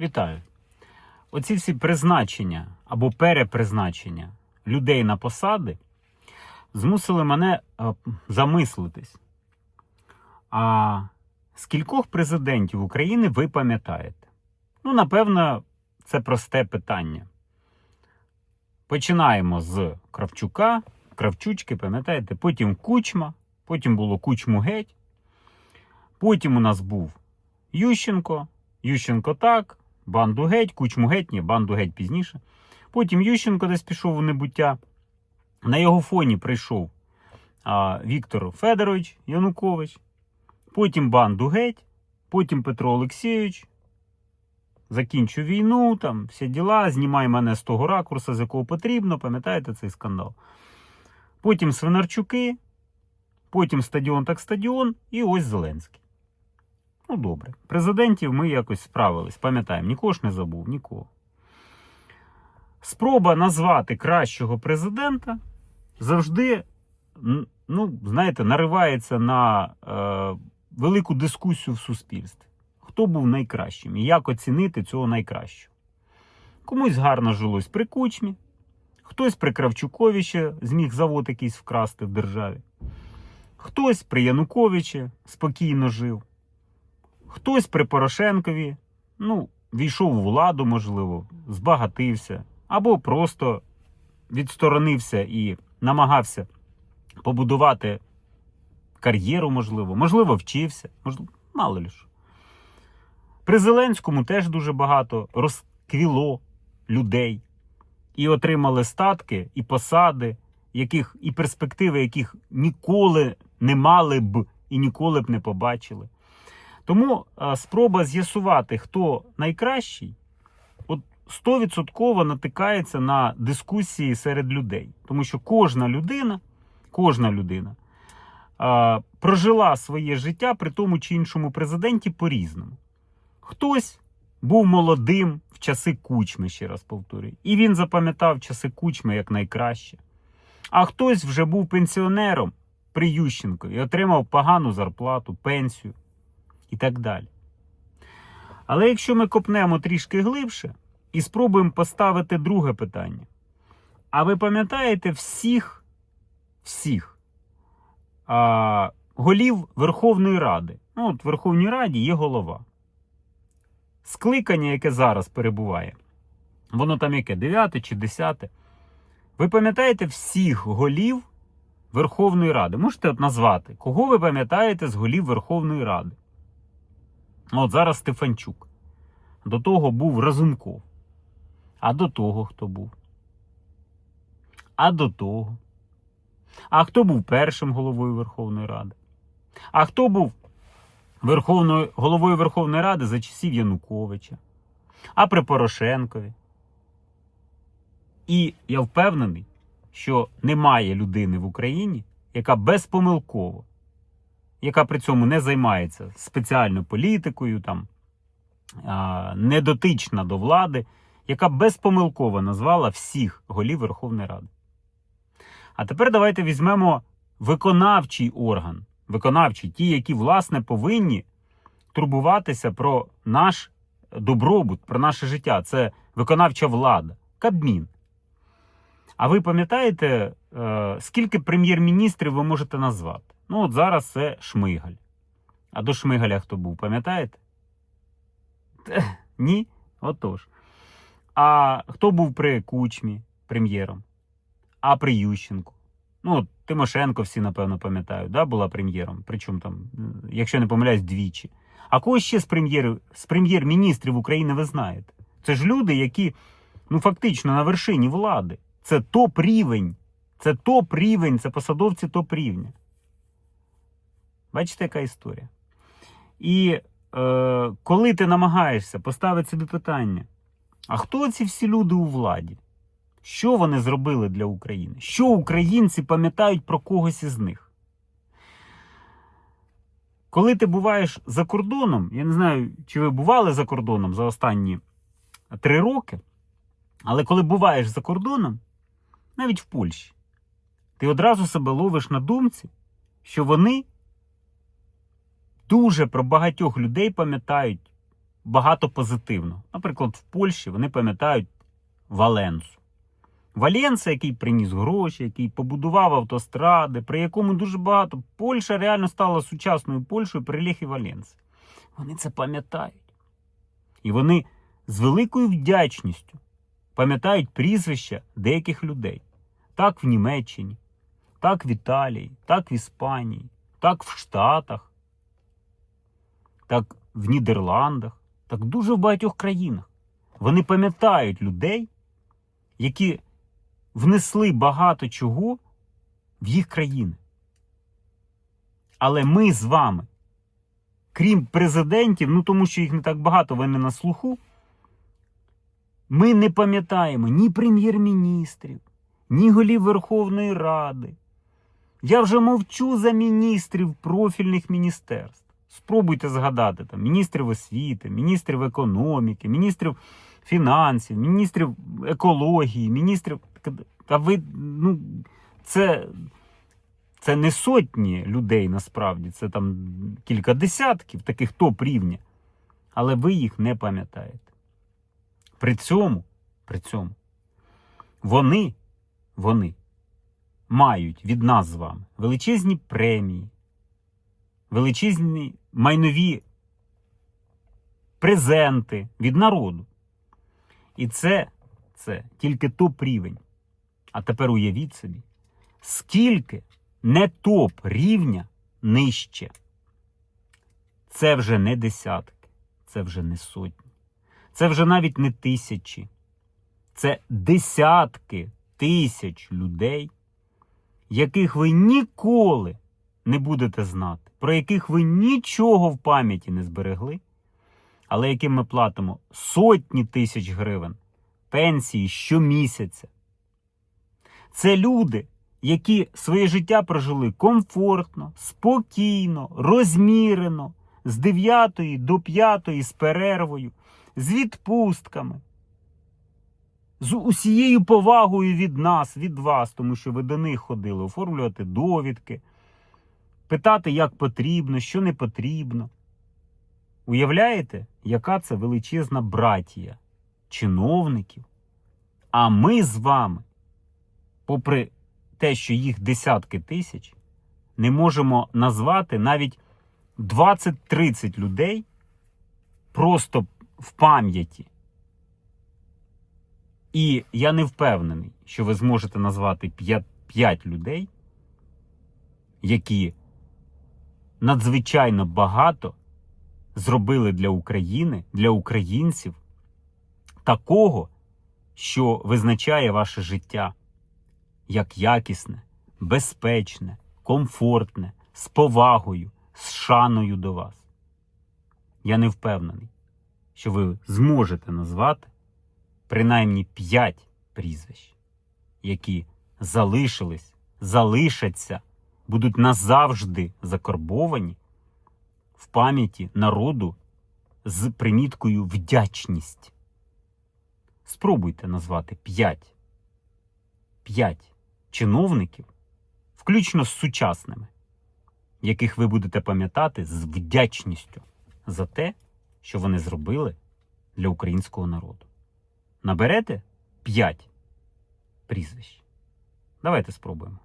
Вітаю. Оці всі призначення або перепризначення людей на посади змусили мене е, замислитись. А скількох президентів України ви пам'ятаєте? Ну, напевно, це просте питання. Починаємо з Кравчука, Кравчучки, пам'ятаєте? Потім Кучма, потім було Кучму геть. Потім у нас був Ющенко, Ющенко так, банду геть, кучму геть, ні, банду геть пізніше. Потім Ющенко десь пішов у небуття. На його фоні прийшов а, Віктор Федорович Янукович, потім банду геть, потім Петро Олексійович. Закінчу війну, там всі діла, знімай мене з того ракурсу, з якого потрібно, пам'ятаєте цей скандал. Потім Свинарчуки, потім стадіон так стадіон, і ось Зеленський. Ну, добре. Президентів ми якось справились, пам'ятаємо, нікого ж не забув, нікого. Спроба назвати кращого президента завжди, ну, знаєте, наривається на е, велику дискусію в суспільстві. Хто був найкращим і як оцінити цього найкращого? Комусь гарно жилось при кучмі, хтось при Кравчукові ще зміг завод якийсь вкрасти в державі, хтось при Януковичі спокійно жив. Хтось при Порошенкові, ну, війшов у владу, можливо, збагатився, або просто відсторонився і намагався побудувати кар'єру, можливо, можливо, вчився, можливо, мало ли. При Зеленському теж дуже багато розквіло людей і отримали статки і посади, яких, і перспективи, яких ніколи не мали б і ніколи б не побачили. Тому спроба з'ясувати, хто найкращий, от 100% натикається на дискусії серед людей. Тому що кожна людина, кожна людина а, прожила своє життя при тому чи іншому президенті по-різному. Хтось був молодим в часи кучми, ще раз повторюю, і він запам'ятав часи кучми як найкраще. А хтось вже був пенсіонером при Ющенко і отримав погану зарплату, пенсію і так далі. Але якщо ми копнемо трішки глибше і спробуємо поставити друге питання. А ви пам'ятаєте всіх, всіх а, голів Верховної Ради? Ну, от в Верховній Раді є голова. Скликання, яке зараз перебуває, воно там яке? 9 чи 10. Ви пам'ятаєте всіх голів Верховної Ради? Можете от назвати, кого ви пам'ятаєте з голів Верховної Ради? От зараз Стефанчук. До того був Разумков. А до того хто був? А до того. А хто був першим головою Верховної Ради? А хто був Верховною, головою Верховної Ради за часів Януковича? А при Порошенкові? І я впевнений, що немає людини в Україні, яка безпомилково яка при цьому не займається спеціальною політикою, там, не дотична до влади, яка безпомилково назвала всіх голів Верховної Ради. А тепер давайте візьмемо виконавчий орган, виконавчий, ті, які, власне, повинні турбуватися про наш добробут, про наше життя. Це виконавча влада, Кабмін. А ви пам'ятаєте, е, скільки прем'єр-міністрів ви можете назвати? Ну, от зараз це Шмигаль. А до Шмигаля хто був, пам'ятаєте? Те, Ні? Отож. А хто був при Кучмі прем'єром? А при Ющенку? Ну, от Тимошенко всі, напевно, пам'ятають, да, була прем'єром. Причому там, якщо не помиляюсь, двічі. А кого ще з прем'єр, з прем'єр-міністрів України ви знаєте? Це ж люди, які ну, фактично на вершині влади. Це топ рівень. Це топ рівень, це посадовці топ рівня. Бачите, яка історія? І е, коли ти намагаєшся поставити собі питання, а хто ці всі люди у владі? Що вони зробили для України? Що українці пам'ятають про когось із них? Коли ти буваєш за кордоном, я не знаю, чи ви бували за кордоном за останні три роки, але коли буваєш за кордоном, навіть в Польщі, ти одразу себе ловиш на думці, що вони дуже про багатьох людей пам'ятають багато позитивного. Наприклад, в Польщі вони пам'ятають Валенсу. Валенса, який приніс гроші, який побудував автостради, при якому дуже багато. Польща реально стала сучасною Польщею при Лехі Валенси. Вони це пам'ятають. І вони з великою вдячністю пам'ятають прізвища деяких людей. Так в Німеччині, так в Італії, так в Іспанії, так в Штатах, так в Нідерландах, так дуже в багатьох країнах. Вони пам'ятають людей, які внесли багато чого в їх країни. Але ми з вами, крім президентів, ну тому що їх не так багато, вони на слуху, ми не пам'ятаємо ні прем'єр-міністрів, ні голів Верховної Ради. Я вже мовчу за міністрів профільних міністерств. Спробуйте згадати там міністрів освіти, міністрів економіки, міністрів фінансів, міністрів екології, міністрів. Та ви, ну, це, це не сотні людей насправді, це там кілька десятків таких топ рівня. Але ви їх не пам'ятаєте. При цьому, при цьому, вони, вони мають від нас з вами величезні премії, величезні майнові презенти від народу. І це, це тільки топ рівень. А тепер уявіть собі, скільки не топ рівня нижче. Це вже не десятки, це вже не сотні, це вже навіть не тисячі. Це десятки тисяч людей, яких ви ніколи не будете знати, про яких ви нічого в пам'яті не зберегли, але яким ми платимо сотні тисяч гривень пенсії щомісяця. Це люди, які своє життя прожили комфортно, спокійно, розмірено, з 9 до 5 з перервою, з відпустками, з усією повагою від нас, від вас, тому що ви до них ходили, оформлювати довідки, питати, як потрібно, що не потрібно. Уявляєте, яка це величезна братія чиновників? А ми з вами, попри те, що їх десятки тисяч, не можемо назвати навіть 20-30 людей просто в пам'яті. І я не впевнений, що ви зможете назвати 5, 5 людей, які надзвичайно багато зробили для України, для українців такого, що визначає ваше життя як якісне, безпечне, комфортне, з повагою, з шаною до вас. Я не впевнений, що ви зможете назвати принаймні 5 прізвищ, які залишились, залишаться, будуть назавжди закарбовані в пам'яті народу з приміткою вдячність. Спробуйте назвати 5. 5 чиновників, включно з сучасними, яких ви будете пам'ятати з вдячністю за те, що вони зробили для українського народу. Наберете 5 прізвищ. Давайте спробуємо.